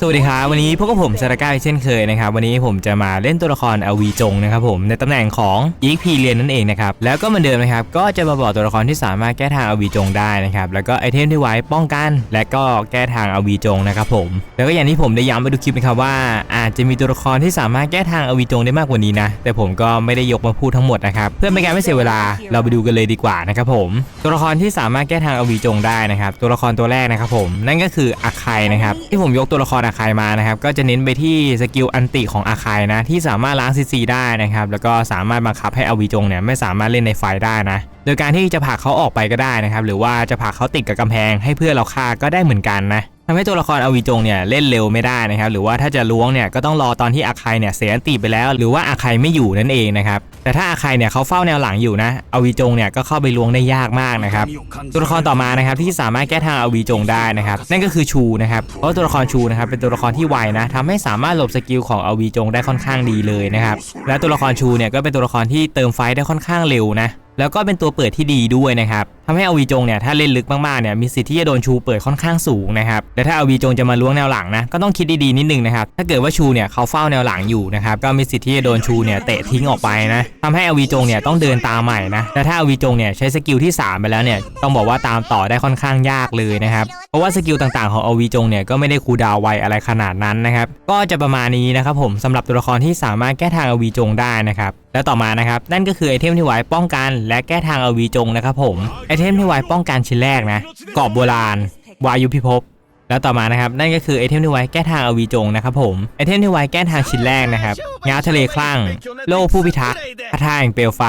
สวัสดีครับวันนี้พวกบผมซาราก้าเช่นเคยนะครับ วันนี้ผมจะมาเล่นตัวละครอวีจงนะครับผมในตำแหน่งของอีกพีเรียนนั่นเองนะครับแล้วก็เหมือนเดิมนะครับก็จะมาบอกตัวละครที่สามารถแก้ทางอวีจงได้นะครับแล้วก็ไอเทมที่ไว้ป้องกัน และก็แก้ทางอวีจงนะครับผม แล้วก็อย่างที่ผมได้ย้ำไปดูคลิปนะครับว่า อาจจะมีตัวละครที่สามารถแก้ทางอวีจงได้มากกว่านี้นะแต่ผมก็ไม่ได้ยกมาพูดทั้งหมดนะครับเพื่อไม่ให้การไม่เสียเวลาเราไปดูกันเลยดีกว่านะครับผม ตัวละครที่สามารถแก้ทางอวีจงได้นะครับตัวละครตัวแรกนะครับผมนั่นก็คืออาคายนะครับที่ผมยกตัวละครอาคายมานะครับก็จะเน้นไปที่สกิลอันติของอาคายนะที่สามารถล้างซีซีได้นะครับแล้วก็สามารถบังคับให้อวีจงเนี่ยไม่สามารถเล่นในไฟได้นะ โดยการที่จะผลักเขาออกไปก็ได้นะครับ หรือว่าจะผลักเขาติดกับกำแพงให้เพื่อนเราฆ่าก็ได้เหมือนกันนะทำให้ตัวละครอวีจงเนี่ยเล่นเร็วไม่ได้นะครับ หรือว่าถ้าจะล้วงเนี่ยก็ต้องรอตอนที่อาคายเนี่ยเสียอันติไปแล้ว หรือว่าอาคายไม่อยู่นั่นเองนะครับแต่ถ้าอาคายเนี่ยเขาเฝ้าแนวหลังอยู่นะอวีจงเนี่ยก็เข้าไปล้วงได้ยากมากนะครับตัวละครต่อมานะครับที่สามารถแก้ทางอวีจงได้นะครับนั่นก็คือชูนะครับเพราะตัวละครชูนะครับเป็นตัวละครที่ไวนะทำให้สามารถหลบสกิลของอวีจงได้ค่อนข้างดีเลยนะครับและตัวละครชูเนี่ยก็เป็นตัวละครที่เติมไฟได้ค่อนข้างเร็วนะ แล้วก็เป็นตัวเปิดที่ดีด้วยนะครับ ทำให้อวีจงเนี่ยถ้าเล่นลึกมากๆเนี่ยมีสิทธิ์ที่จะโดนชูเปิดค่อนข้างสูงนะครับและถ้าอวีจงจะมาล้วงแนวหลังนะก็ต้องคิดดีๆนิดนึงนะครับถ้าเกิดว่าชูเนี่ยเขาเฝ้าแนวหลังอยู่นะครับก็มีสิทธิ์ที่จะโดนชูเนี่ยเตะทิ้งออกไปนะทำให้อวีจงเนี่ยต้องเดินตามใหม่นะและถ้าอวีจงเนี่ยใช้สกิลที่สามไปแล้วเนี่ยต้องบอกว่าตามต่อได้ค่อนข้างยากเลยนะครับเพราะว่าสกิลต่างๆของอวีจงเนี่ยก็ไม่ได้คูดาวไวอะไรขนาดนั้นนะครับก็จะประมาณนี้นะครับผมสำหรับตัวละครที่สามารถแก้ทางอวีจงได้นะครับแล้วต่อมานะครับนั่นก็คือไอเทมที่ไว้ป้องกัน และแก้ทางอวีจงนะครับผมไอเทมที่ไว้ป้องกันชิ้นแรกนะกรอบโบราณวายุพิภพแล้วต่อมานะครับนั่นก็คือไอเทมที่ไว้แก้ทางอวีจงนะครับผมไอเทมที่ไว้แก้ทางชิ้นแรกนะครับง้าทะเลคลั่ง โล่ผู้พิทักษ์พระท่าแห่งเปลวไฟ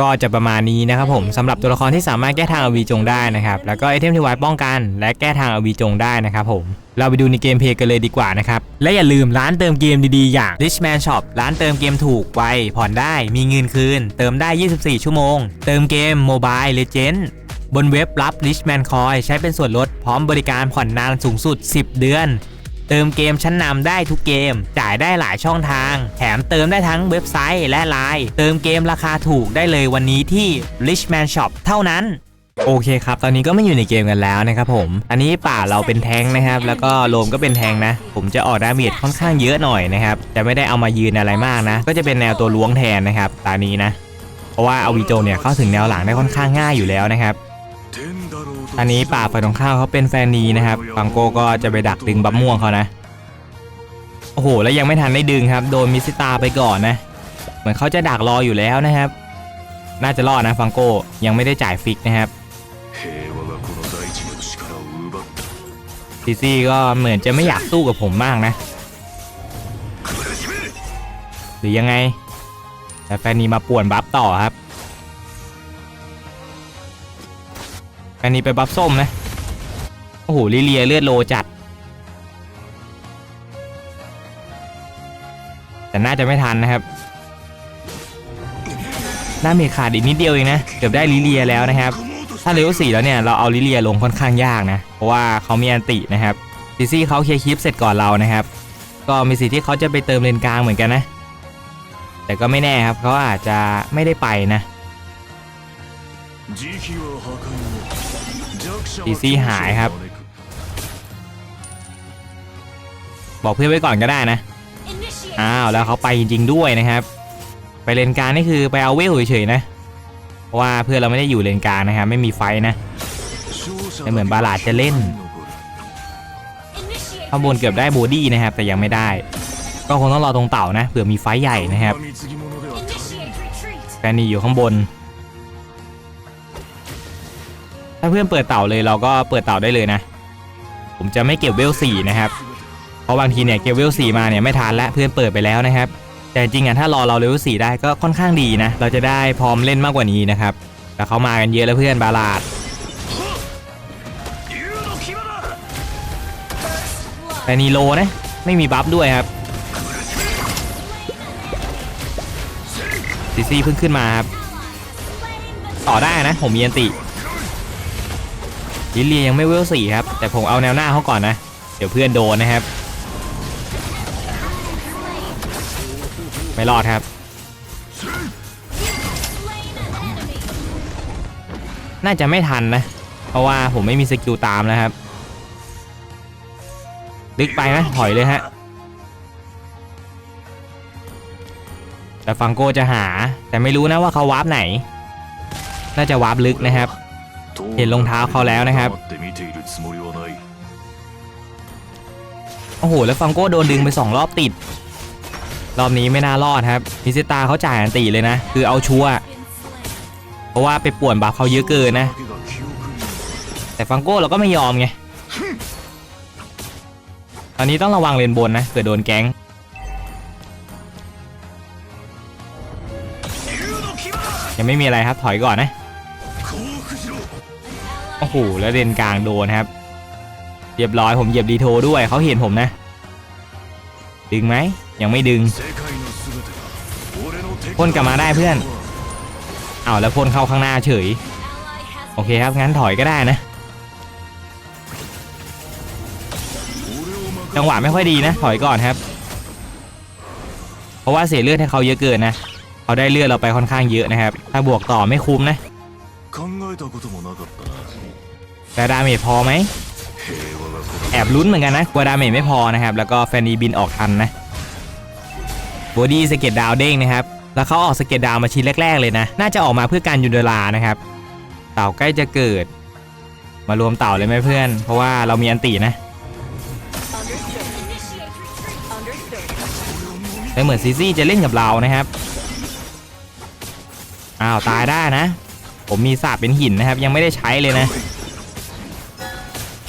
ก็จะประมาณนี้นะครับผมสำหรับตัวละครที่สามารถแก้ทางอวีจงได้นะครับแล้วก็ไอเทมที่ไว้ป้องกัน และแก้ทางอวีจงได้นะครับผมเราไปดูในเกมเพลย์กันเลยดีกว่านะครับ และอย่าลืมร้านเติมเกมดีๆ อย่าง Richman Shop ร้านเติมเกมถูกไวผ่อนได้มีเงินคืน เติมได้ 24 ชั่วโมง เติมเกม Mobile Legend บนเว็บรับ Richman Coin ใช้เป็นส่วนลดพร้อมบริการผ่อนนานสูงสุด 10 เดือน เติมเกมชั้นนำได้ทุกเกม จ่ายได้หลายช่องทาง แถมเติมได้ทั้งเว็บไซต์และไลน์เติมเกมราคาถูกได้เลยวันนี้ที่ Richman Shop เท่านั้นโอเคครับ ตอนนี้ก็ไม่อยู่ในเกมกันแล้วนะครับผม อันนี้ป่าเราเป็นแทงนะครับ แล้วก็โลมก็เป็นแทงนะ ผมจะออกดาเมจค่อนข้างเยอะหน่อยนะครับ แต่ไม่ได้เอามายืนอะไรมากนะ ก็จะเป็นแนวตัวล้วงแทนนะครับ ตานี้นะ เพราะว่าอาวิโจเนี่ยเข้าถึงแนวหลังได้ค่อนข้างง่ายอยู่แล้วนะครับ อันนี้ป่าฝ่ายตรงข้าวเขาเป็นแฟนนีนะครับฟังโกก็จะไปดักดึงบัมม่วงเขานะ โอ้โห แล้วยังไม่ทันได้ดึงครับ โดนมิสิตาไปก่อนนะ เหมือนเขาจะดักรออยู่แล้วนะครับ น่าจะรอดนะฟังโกยังไม่ได้จ่ายฟิกนะครับซีซีก็เหมือนจะไม่อยากสู้กับผมมากนะ หรือยังไง แต่แฟนนีมาป่วนบัฟต่อครับ แฟนนีไปบัฟส้มนะ โอ้โหลิเลียเลือดโลจัด แต่น่าจะไม่ทันนะครับดาเมจขาดอีกนิดเดียวเองนะ เกือบได้ลิเลียแล้วนะครับ ถ้าเลเวลสี่แล้วเนี่ยเราเอาลิเลียลงค่อนข้างยากนะ เพราะว่าเขามีอันตินะครับซีซี่เขาเคลียร์คลิปเสร็จก่อนเรานะครับ ก็มีสิทธิ์ที่เขาจะไปเติมเลนกลางเหมือนกันนะ แต่ก็ไม่แน่ครับเขาอาจจะไม่ได้ไปนะ ดีซีหายครับ บอกเพื่อนไว้ก่อนก็ได้นะ อ้าว แล้วเขาไปจริง ๆ ด้วยนะครับ ไปเลนการนี่คือไปเอาเวลเฉยๆนะเพราะว่าเพื่อนเราไม่ได้อยู่เลนการนะครับ ไม่มีไฟนะไม่เหมือนบาลาดจะเล่นข้างบนเกือบได้โบดี้นะครับ แต่ยังไม่ได้ ก็คงต้องรอตรงเต่านะเผื่อมีไฟใหญ่นะครับแฟนนี่อยู่ข้างบน ถ้าเพื่อนเปิดเต่าเลยเราก็เปิดเต่าได้เลยนะ ผมจะไม่เก็บเวลสี่นะครับเพราะบางทีเนี่ยเก็บเวลสี่มาเนี่ยไม่ทันแล้วเพื่อนเปิดไปแล้วนะครับ แต่จริงอะถ้ารอเราเลเวลสี่ได้ก็ค่อนข้างดีนะ เราจะได้พร้อมเล่นมากกว่านี้นะครับแต่เขามากันเยอะแล้วเพื่อนบาลาดแต่นีโลนะไม่มีบัฟด้วยครับซีซีเพิ่งขึ้นมาครับต่อได้นะผมเยียนติ ลิเลียยังไม่เวลสี่ครับ แต่ผมเอาแนวหน้าเขาก่อนนะ เดี๋ยวเพื่อนโดนนะครับ ไม่รอดครับ น่าจะไม่ทันนะ เพราะว่าผมไม่มีสกิลตามนะครับ ลึกไปนะถอยเลยฮะ แต่ฟังโกจะหา แต่ไม่รู้นะว่าเขาวาร์ปไหน น่าจะวาร์ปลึกนะครับ เห็นรองเท้าเขาแล้วนะครับโอ้โหแล้วฟังโก้โดนดึงไป2รอบติด รอบนี้ไม่น่ารอดครับมิซิตาเขาจ่ายอันตีเลยนะ คือเอาชัวเพราะว่าไปป่วนบัฟเขาเยอะเกินนะ แต่ฟังโก้เราก็ไม่ยอมไงตอนนี้ต้องระวังเลนบนนะเกิดโดนแก๊งยังไม่มีอะไรครับถอยก่อนนะ อ้หแล้วเลนกลางโดนครับเหยียบร้อยผมเหยียบดีโทด้วยเขาเห็นผมนะ ดึงไหมยังไม่ดึงพ่นกลับมาได้เพื่อนเอาแล้วพ่นเข้าข้างหน้าเฉย โอเคครับงั้นถอยก็ได้นะ จังหวะไม่ค่อยดีนะ ถอยก่อนครับ เพราะว่าเสียเลือดให้เขาเยอะเกินนะเขาได้เลือดเราไปค่อนข้างเยอะนะครับ ถ้าบวกต่อไม่คุ้มนะ แต่ดาเมจพอไหมแอบลุ้นเหมือนกันนะกลัวดาเมจไม่พอนะครับ แล้วก็แฟนนีบินออกทันนะบอดี้สเก็ตดาวเด้งนะครับ แล้วเขาออกสเก็ตดาวมาชิ้นแรก ๆ เลยนะ น่าจะออกมาเพื่อการยุนเดลานะครับ เต่าใกล้จะเกิด มารวมเต่าเลยไหมเพื่อน เพราะว่าเรามีอันตีนะแต่เหมือนซีซี่จะเล่นกับเรานะครับ อ้าวตายได้นะ ผมมีสาบเป็นหินนะครับ ยังไม่ได้ใช้เลยนะ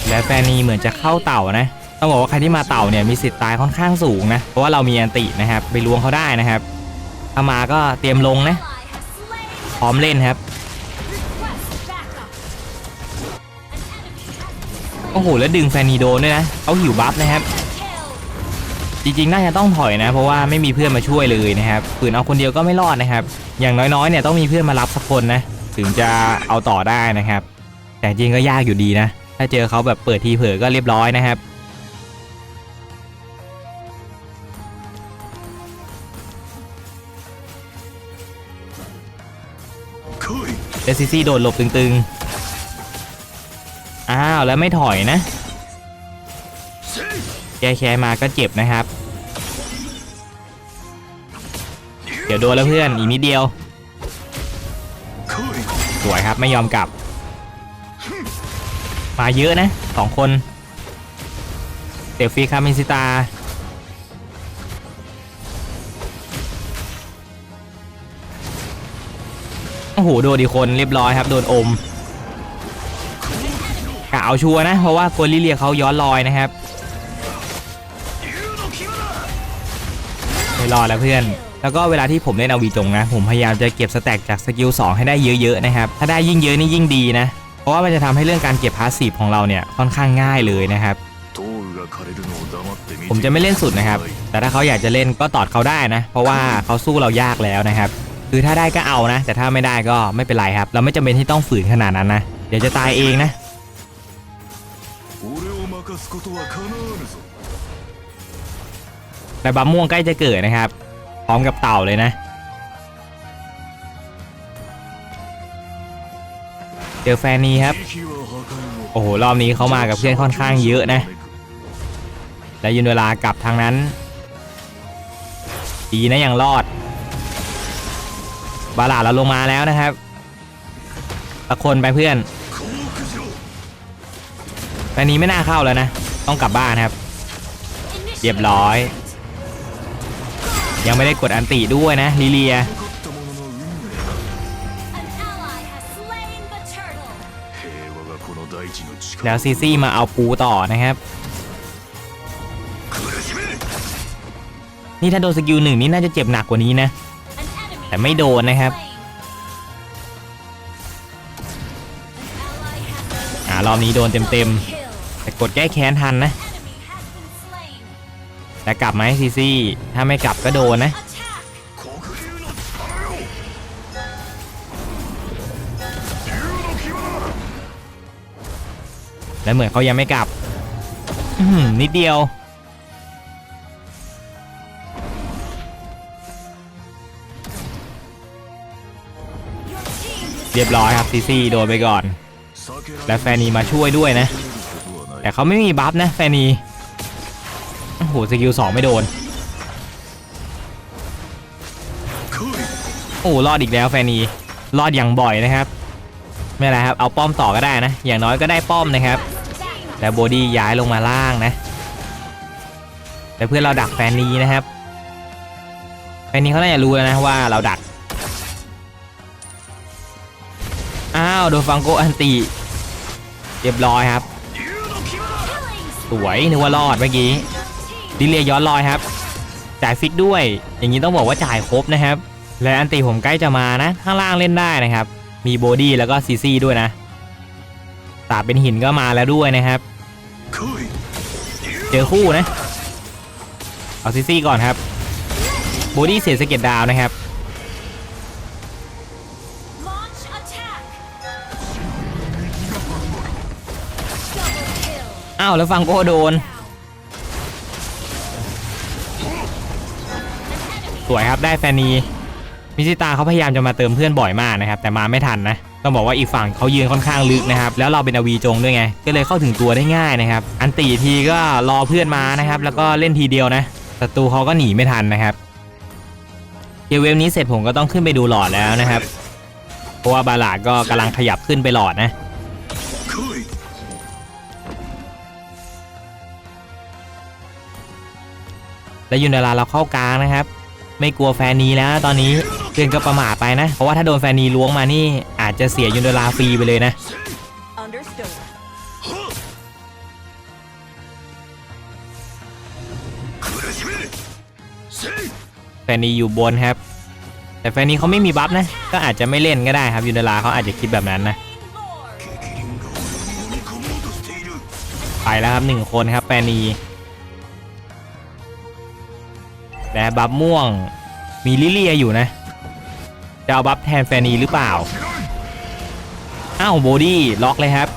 และแฟนนีเหมือนจะเข้าเต่านะต้องบอกว่าใครที่มาเต่าเนี่ยมีสิทธิ์ตายค่อนข้างสูงนะเพราะว่าเรามีอันตินะครับไปล้วงเขาได้นะครับถ้ามาก็เตรียมลงนะพร้อมเล่นครับโอ้โหแล้วดึงแฟนนีโดนด้วยนะเขาหิวบัฟนะครับจริงๆ น่าจะต้องถอยนะ เพราะว่าไม่มีเพื่อนมาช่วยเลยนะครับฝืนเอาคนเดียวก็ไม่รอดนะครับ อย่างน้อยๆเนี่ยต้องมีเพื่อนมารับสักคนนะ ถึงจะเอาต่อได้นะครับ แต่จริงก็ยากอยู่ดีนะ ถ้าเจอเขาแบบเปิดทีเผลอก็เรียบร้อยนะครับ เดซิซี่โดดหลบตึงๆ อ้าวแล้วไม่ถอยนะ แกแคมาก็เจ็บนะครับ เดี๋ยวโดนแล้วเพื่อนอีกนิดเดียว สวยครับไม่ยอมกลับ มาเยอะนะสองคนเซลฟีคาเมนซิตาโอ้โหโดนดีคนเรียบร้อยครับ โดนอมกะเอาชัวนะ เพราะว่าคนลิเลียเขาย้อนลอยนะครับไม่รอแล้วเพื่อนแล้วก็เวลาที่ผมเล่นอาวีจงนะ ผมพยายามจะเก็บสแต็กจากสกิล2ให้ได้เยอะๆนะครับ ถ้าได้ยิ่งเยอะนี่ยิ่งดีนะ ราะว่ามันจะทำให้เรื่องการเก็บพาสซีฟของเราเนี่ยค่อนข้างง่ายเลยนะครับ ผมจะไม่เล่นสุดนะครับ แต่ถ้าเขาอยากจะเล่นก็ตอดเขาได้นะ เพราะว่าเขาสู้เรายากแล้วนะครับ คือถ้าได้ก็เอานะ แต่ถ้าไม่ได้ก็ไม่เป็นไรครับ เราไม่จำเป็นที่ต้องฝืนขนาดนั้นนะ เดี๋ยวจะตายเองนะแต่บัมม่วงใกล้จะเกิดนะครับ พร้อมกับเต่าเลยนะ เจอแฟนนีครับ โอ้โห รอบนี้เขามากับเพื่อนค่อนข้างเยอะนะ และยืนเวลากลับทางนั้น ดีนะยังรอด บาลาดเราลงมาแล้วนะครับตะคนไปเพื่อนแฟนนี้ไม่น่าเข้าแล้วนะ ต้องกลับบ้านครับ เรียบร้อย ยังไม่ได้กดอันติด้วยนะลีเลีย แล้วซีซี่มาเอาปูต่อนะครับ นี่ถ้าโดนสกิลหนึ่งนี่น่าจะเจ็บหนักกว่านี้นะ แต่ไม่โดนนะครับอ่ารอบนี้โดนเต็มๆ แต่กดแก้แค้นทันนะ แต่กลับไหมซีซี่ ถ้าไม่กลับก็โดนนะ และเหมือนเขายังไม่กลับนิดเดียว เรียบร้อยครับซีซีโดนไปก่อน และแฟนีมาช่วยด้วยนะ แต่เขาไม่มีบัฟนะแฟนีโอ้โหสกิลสองไม่โดน โอ้รอดอีกแล้วแฟนีรอดอย่างบ่อยนะครับ ไม่เไรครับ เอาป้อมต่อก็ได้นะ อย่างน้อยก็ได้ป้อมนะครับ แล้วโบดี้ย้ายลงมาล่างนะแต่เพื่อนเราดักแฟนนี้นะครับ แฟนนี้เขาน่าจะรู้แล้วนะว่าเราดัก อ้าวโดนฟังโกอันตีเรียบร้อยครับ สวยนึกว่ารอดเมื่อกี้ดิเลียย้อนลอยครับ จ่ายฟิตด้วย อย่างนี้ต้องบอกว่าจ่ายครบนะครับ และอันตีผมใกล้จะมานะ ข้างล่างเล่นได้นะครับ มีโบดี้แล้วก็ซีซีด้วยนะ ตาเป็นหินก็มาแล้วด้วยนะครับ เจอคู่นะ เอาซีซี่ก่อนครับโบดี้เสียสเก็ตดาวนะครับอ้าวแล้วฟังโกโดน สวยครับได้แฟนนีมิซิตาเขาพยายามจะมาเติมเพื่อนบ่อยมากนะครับ แต่มาไม่ทันนะ ต้องบอกว่าอีกฝั่งเขายืนค่อนข้างลึกนะครับ แล้วเราเป็นอวีจงด้วยไง ก็เลยเข้าถึงตัวได้ง่ายนะครับ อันตีทีก็รอเพื่อนมานะครับ แล้วก็เล่นทีเดียวนะศัตรูเขาก็หนีไม่ทันนะครับเกมเวฟนี้เสร็จผมก็ต้องขึ้นไปดูหลอดแล้วนะครับ เพราะว่าบาลาก็กำลังขยับขึ้นไปหลอดนะแล้วยุนาราเราเข้ากลางนะครับ ไม่กลัวแฟนนีแล้วตอนนี้เพื่อนก็ประมาทไปนะ เพราะว่าถ้าโดนแฟนนีล้วงมานี่ อาจจะเสียยูนดลาฟรีไปเลยนะ แฟนนีอยู่บนครับ แต่แฟนนี้เขาไม่มีบัฟนะ ก็อาจจะไม่เล่นก็ได้ครับยูนดลาเขาอาจจะคิดแบบนั้นนะ ไปแล้วครับหนึ่งคนครับแฟนนีและบัฟม่วงมีลิเลียอยู่นะ จะเอาบัฟแทนแฟนีหรือเปล่า อ้าวโบดี้ล็อกเลยครับ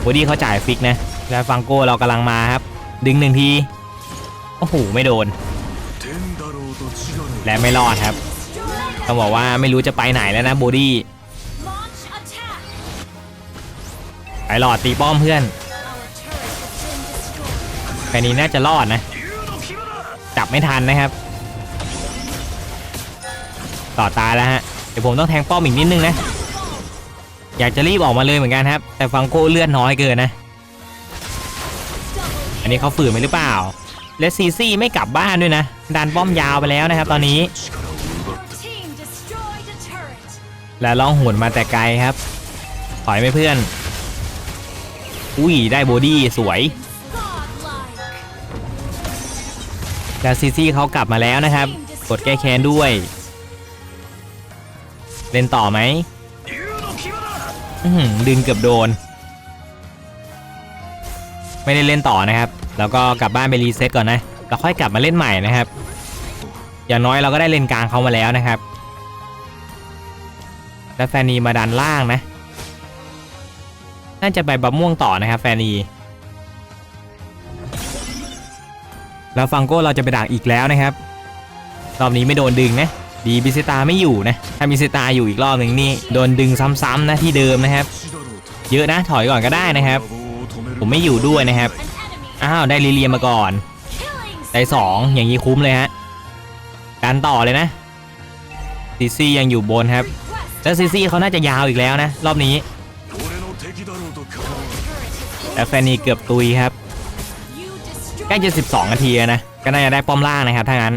โบดี้เขาจ่ายฟิกนะ แล้วฟังโก้เรากำลังมาครับ ดึงหนึ่งที โอ้โห ไม่โดน และไม่รอดครับต้องบอกว่าไม่รู้จะไปไหนแล้วนะโบดี้ไปหลอดตีป้อมเพื่อนแค่นี้น่าจะรอดนะ จับไม่ทันนะครับ ต่อตายแล้วฮะเดี๋ยวผมต้องแทงป้อมอีกนิดนึงนะ อยากจะรีบออกมาเลยเหมือนกันครับ แต่ฟังโก้เลือดน้อยเกินนะ อันนี้เขาฝืนไปหรือเปล่า และซีซี่ไม่กลับบ้านด้วยนะดันป้อมยาวไปแล้วนะครับ ตอนนี้ และล่องหุ่นมาแต่ไกลครับถอยไม่เพื่อน อุ้ยได้โบดี้สวยแล้วซีซี่เขากลับมาแล้วนะครับ กดแก้แค้นด้วย เล่นต่อไหมดึงเกือบโดน ไม่ได้เล่นต่อนะครับ แล้วก็กลับบ้านไปรีเซ็ตก่อนนะแล้วค่อยกลับมาเล่นใหม่นะครับ อย่างน้อยเราก็ได้เล่นกลางเขามาแล้วนะครับ แล้วแฟนีมาดันล่างนะ น่าจะไปบับม่วงต่อนะครับ แฟนีแล้วฟังโก้เราจะไปด่างอีกแล้วนะครับ รอบนี้ไม่โดนดึงนะ ดีบิเซตาไม่อยู่นะ ถ้าบิเซตาอยู่อีกรอบหนึ่งนี่โดนดึงซ้ำๆนะที่เดิมนะครับ เยอะนะถอยก่อนก็ได้นะครับ ผมไม่อยู่ด้วยนะครับ อ้าวได้ลิเลียมาก่อน ได้สองอย่างนี้คุ้มเลยฮะ การต่อเลยนะซิซี่ยังอยู่บนครับ แล้วซิซี่เขาน่าจะยาวอีกแล้วนะ รอบนี้ แต่แฟนนี่เกือบตุยครับใกล้จะ 12 นาทีนะ ก็น่าจะได้ป้อมล่างนะครับถ้างั้น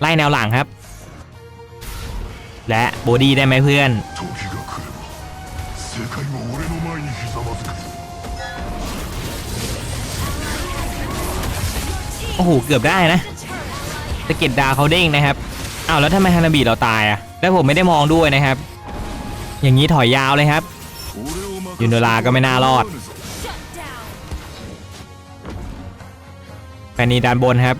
ไล่แนวหลังครับ และโบดี้ได้ไหมเพื่อน โอ้โห เกือบได้นะสะเก็ดดาเขาเด้งนะครับอ้าวแล้วทำไมฮานาบีเราตายอะ แล้วผมไม่ได้มองด้วยนะครับ อย่างนี้ถอยยาวเลยครับยูนโดราก็ไม่น่ารอดแฟนนีด้านบนครับ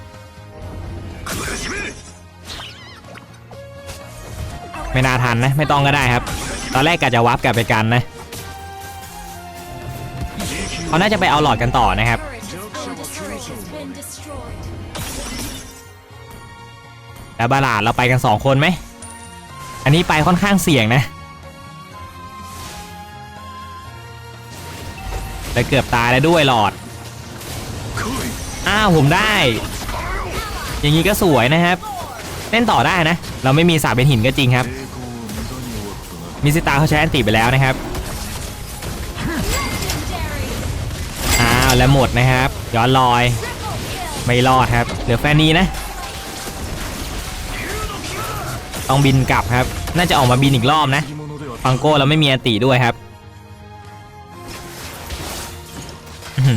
ไม่น่าทันนะ ไม่ต้องก็ได้ครับ ตอนแรกกะจะวับกลับไปกันนะเขาน่าจะไปเอาหลอดกันต่อนะครับแล้วบาลาดเราไปกัน 2 คนไหม อันนี้ไปค่อนข้างเสี่ยงนะและเกือบตายแล้วด้วยหลอด อ้าวผมได้ อย่างนี้ก็สวยนะครับ เล่นต่อได้นะ เราไม่มีสาบเป็นหินก็จริงครับ มิสิตาเขาใช้แอนติไปแล้วนะครับอ้าวและหมดนะครับ ย้อนลอย ไม่รอดครับ เหลือแฟนนี้นะ ต้องบินกลับครับ น่าจะออกมาบินอีกรอบนะ ฟังโก้เราไม่มีแอนติด้วยครับ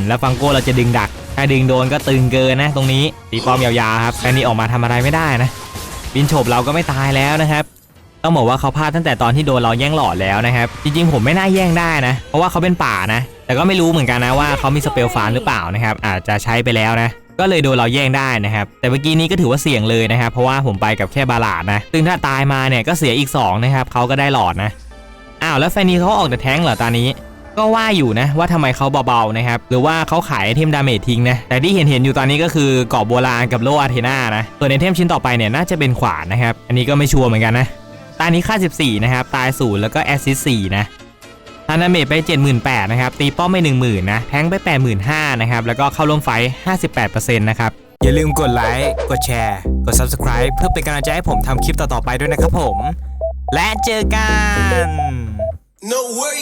แล้วฟังโก้เราจะดึงดัก ถ้าดึงโดนก็ตึงเกินนะ ตรงนี้ตีป้อมยาวๆครับแฟนนี้ออกมาทำอะไรไม่ได้นะ บินโฉบเราก็ไม่ตายแล้วนะครับ ต้องบอกว่าเขาพลาดตั้งแต่ตอนที่โดนเราแย่งหลอดแล้วนะครับจริงๆผมไม่น่าแย่งได้นะ เพราะว่าเขาเป็นป่านะ แต่ก็ไม่รู้เหมือนกันนะว่าเขามีสเปลฟานหรือเปล่านะครับอาจจะใช้ไปแล้วนะก็เลยโดนเราแย่งได้นะครับ แต่เมื่อกี้นี้ก็ถือว่าเสี่ยงเลยนะครับ เพราะว่าผมไปกับแค่บาลาดนะ ซึ่งถ้าตายมาเนี่ยก็เสียอีกสองนะครับ เขาก็ได้หลอดนะ อ้าวแล้วแฟนนี้เขาออกแต่แท้งเหรอตอนนี้ ก็ว่าอยู่นะว่าทำไมเขาเบาๆนะครับ หรือว่าเขาขายไอเทมดาเมจทิ้งนะ แต่ที่เห็นเห็นอยู่ตอนนี้ก็คือกรอบโบราณกับโลอาเทนานะ ส่วนไอเทมชิ้นต่อไปเนี่ยน่าจะเป็นขวานนะครับ อันนี้ก็ไม่ชัวร์เหมือนกันนะ ตานี้ค่า 14 นะครับ ตายศูนย์แล้วก็แอสซิส4นะทานาเมจไป 78,000นะครับ ตีป้อมไป 10,000นะ แทงไป 85,000นะครับ แล้วก็เข้าร่วมไฟ 58%นะครับ อย่าลืมกดไลค์ กดแชร์ กด Subscribe เพื่อเป็นกำลังใจให้ผมทำคลิปต่อๆไปด้วยนะครับผม และเจอกัน No way.